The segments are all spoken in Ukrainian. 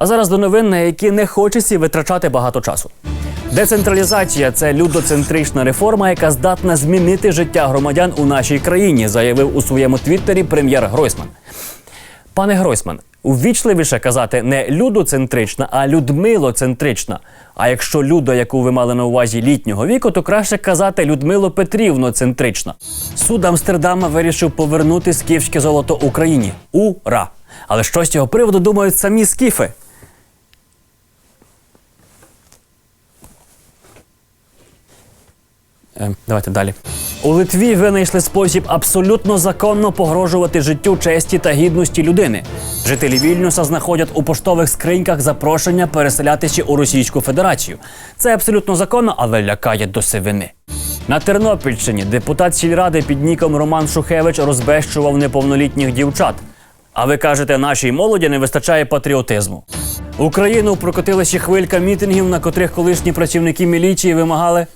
А зараз до новин, на які не хочеться витрачати багато часу. Децентралізація це людоцентрична реформа, яка здатна змінити життя громадян у нашій країні, заявив у своєму твіттері прем'єр Гройсман. Пане Гройсман, увічливіше казати не людоцентрична, а людмилоцентрична. А якщо люда, яку ви мали на увазі літнього віку, то краще казати Людмило Петрівно-центрична. Суд Амстердама вирішив повернути скіфське золото Україні. Ура! Але що з цього приводу думають самі скіфи? Давайте далі. У Литві винайшли спосіб абсолютно законно погрожувати життю, честі та гідності людини. Жителі Вільнюса знаходять у поштових скриньках запрошення переселятися у Російську Федерацію. Це абсолютно законно, але лякає до сивини. На Тернопільщині депутат сільради під ніком Роман Шухевич розбещував неповнолітніх дівчат. А ви кажете, нашій молоді не вистачає патріотизму. Україну прокотилася хвилька мітингів, на котрих колишні працівники міліції вимагали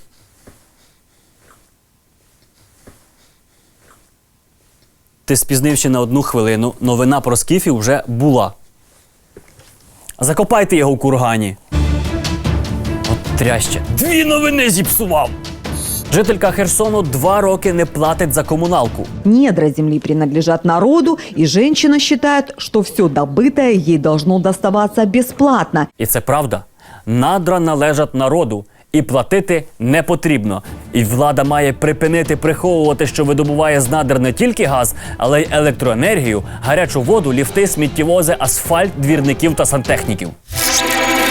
Ти спізнився на одну хвилину. Новина про скіфів вже була. Закопайте його в кургані. От тряще. Дві новини зіпсував. Жителька Херсону два роки не платить за комуналку. Недра земли принадлежат народу, и женщина считает, что все добытое ей должно доставаться бесплатно. І це правда. Надра належать народу. І платити не потрібно. І влада має припинити приховувати, що видобуває з надр не тільки газ, але й електроенергію, гарячу воду, ліфти, сміттєвози, асфальт, двірників та сантехніків.